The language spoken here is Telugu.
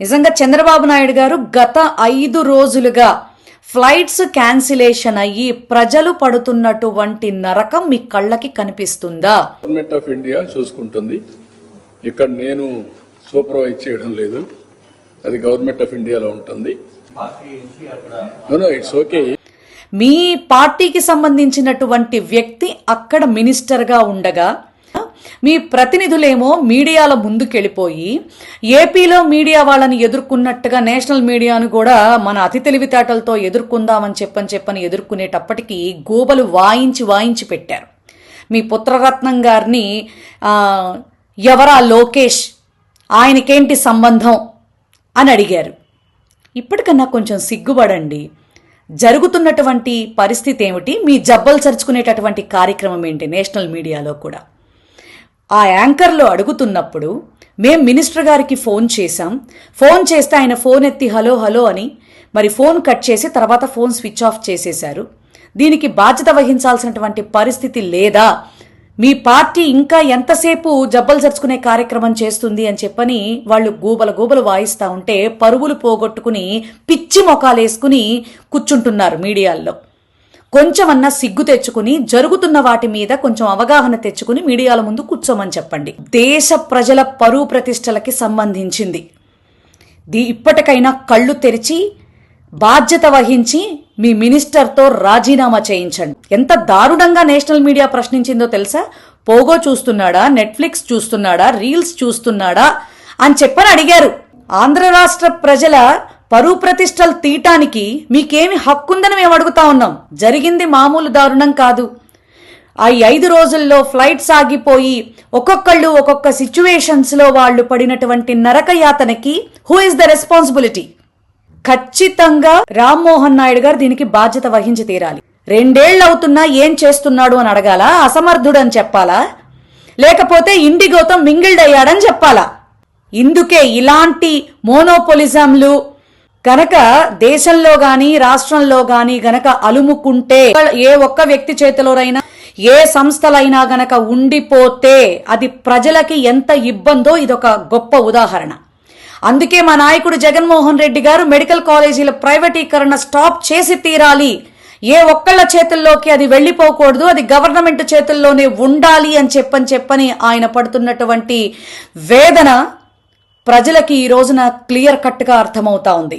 నిజంగా చంద్రబాబు నాయుడు గారు గత ఐదు రోజులుగా ఫ్లైట్స్ క్యాన్సిలేషన్ అయ్యి ప్రజలు పడుతున్నటువంటి నరకం మీ కళ్ళకి కనిపిస్తుందా? గవర్నమెంట్ ఆఫ్ ఇండియా చూసుకుంటుంది. ఇక్కడ నేను సూపర్వైజ్ చేయడం లేదు. అది గవర్నమెంట్ ఆఫ్ ఇండియాలో ఉంటుంది. ఇట్స్ ఓకే మీ పార్టీకి సంబంధించినటువంటి వ్యక్తి అక్కడ మినిస్టర్గా ఉండగా మీ ప్రతినిధులేమో మీడియాల ముందుకెళ్ళిపోయి ఏపీలో మీడియా వాళ్ళని ఎదుర్కొన్నట్టుగా నేషనల్ మీడియాను కూడా మన అతి తెలివితేటలతో ఎదుర్కొందామని చెప్పని చెప్పని ఎదుర్కొనేటప్పటికీ గోబలు వాయించి వాయించి పెట్టారు. మీ పుత్రరత్నం గారిని ఎవరా లోకేష్ ఆయనకేంటి సంబంధం అని అడిగారు. ఇప్పటికన్నా కొంచెం సిగ్గుపడండి. జరుగుతున్నటువంటి పరిస్థితి ఏమిటి? మీ జబ్బలు చరుచుకునేటటువంటి కార్యక్రమం ఏంటి నేషనల్ మీడియాలో కూడా? ఆ యాంకర్లో అడుగుతున్నప్పుడు మేం మినిస్టర్ గారికి ఫోన్ చేశాం. ఫోన్ చేస్తే ఆయన ఫోన్ ఎత్తి హలో హలో అని మరి ఫోన్ కట్ చేసి తర్వాత ఫోన్ స్విచ్ ఆఫ్ చేసేశారు. దీనికి బాధ్యత వహించాల్సినటువంటి పరిస్థితి లేదా? మీ పార్టీ ఇంకా ఎంతసేపు జబ్బలు జరుచుకునే కార్యక్రమం చేస్తుంది అని చెప్పని వాళ్ళు గూబల గూబలు వాయిస్తా ఉంటే పరువులు పోగొట్టుకుని పిచ్చి మొఖాలేసుకుని కూర్చుంటున్నారు మీడియాల్లో. కొంచెమన్నా సిగ్గు తెచ్చుకుని జరుగుతున్న వాటి మీద కొంచెం అవగాహన తెచ్చుకుని మీడియాల ముందు కూర్చోమని చెప్పండి. దేశ ప్రజల పరువు ప్రతిష్టలకి సంబంధించింది. దీ ఇప్పటికైనా కళ్ళు తెరిచి బాధ్యత వహించి మీ మినిస్టర్తో రాజీనామా చేయించండి. ఎంత దారుణంగా నేషనల్ మీడియా ప్రశ్నించిందో తెలుసా? పోగో చూస్తున్నాడా? నెట్ఫ్లిక్స్ చూస్తున్నాడా? రీల్స్ చూస్తున్నాడా? అని చెప్పని అడిగారు. ఆంధ్ర రాష్ట్ర ప్రజల పరువు ప్రతిష్టలు తీయటానికి మీకేమి హక్కుందని మేము అడుగుతా ఉన్నాం. జరిగింది మామూలు దారుణం కాదు. ఆ ఐదు రోజుల్లో ఫ్లైట్స్ ఆగిపోయి ఒక్కొక్కళ్ళు ఒక్కొక్క సిచ్యువేషన్స్లో వాళ్ళు పడినటువంటి నరక యాతనకి హూ ఇస్ ద రెస్పాన్సిబిలిటీ ఖచ్చితంగా రామ్మోహన్ నాయుడు గారు దీనికి బాధ్యత వహించి తీరాలి. రెండేళ్ళు అవుతున్నా ఏం చేస్తున్నాడు అని అడగాలా? అసమర్థుడు అని చెప్పాలా? లేకపోతే ఇండిగోతో మింగిల్డ్ అయ్యాడని చెప్పాలా? ఇందుకే ఇలాంటి మోనోపోలిజంలు కనుక దేశంలో గాని రాష్ట్రంలో గాని గనక అలుముకుంటే ఏ ఒక్క వ్యక్తి చేతిలోనైనా ఏ సంస్థలైనా గనక ఉండిపోతే అది ప్రజలకి ఎంత ఇబ్బందో ఇదొక గొప్ప ఉదాహరణ. అందుకే మా నాయకుడు జగన్మోహన్ రెడ్డి గారు మెడికల్ కాలేజీల ప్రైవేటీకరణ స్టాప్ చేసి తీరాలి. ఏ ఒక్కళ్ళ చేతుల్లోకి అది వెళ్ళిపోకూడదు అది గవర్నమెంట్ చేతుల్లోనే ఉండాలి అని చెప్పని చెప్పని ఆయన పడుతున్నటువంటి వేదన ప్రజలకి ఈ రోజున క్లియర్ కట్గా అర్థమవుతా ఉంది.